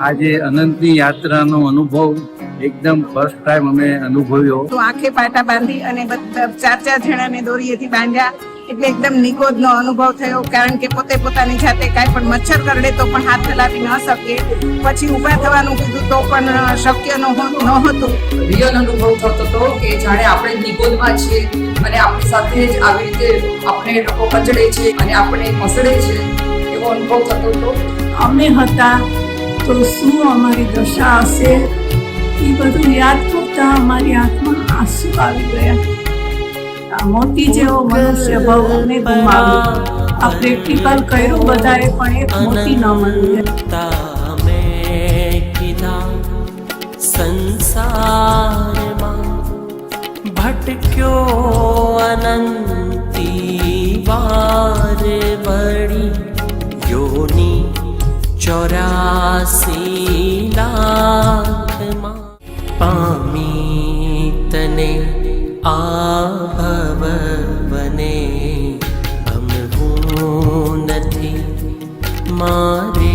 આજે અનંતની યાત્રાનો અનુભવ એકદમ ફર્સ્ટ ટાઈમ અમે અનુભવ્યો. તો આંખે પાટા બાંધી અને ચાર ચાર જણાને દોરીએથી બાંધ્યા. એટલે એકદમ નિકોજનો અનુભવ થયો કારણ કે પોતે પોતાની જાતે કાંઈ પણ મચ્છર કરડે તો પણ હાથ હલાવી ન શકે. પછી ઊભા થવાનું કીધું તો પણ શક્ય ન હતું. રિયલ અનુભવ થતો હતો કે જાણે આપણે નિકોદમાં છીએ અને આપણી સાથે જ આવી રીતે આપણે લોકો કચડે છે અને આપણે મસડે છે એવો અનુભવ થતો હતો. અમે હતા તો શું અમારી દશા હશે? એ બધું યાદ કરતા અમારી આંખમાં આંસુ આવી ગયા. મોતી જેવો મનુષ્ય ભવને ગુમાવ્યો. આ પ્રેક્ટિકલ કર્યું બધાએ પણ એક મોતી ન મળ્યું તા મેં સંસારમાં ભટક્યો અનંતી ત્રાસી લાખમાં પામી તને આ ભવ બને નથી મારે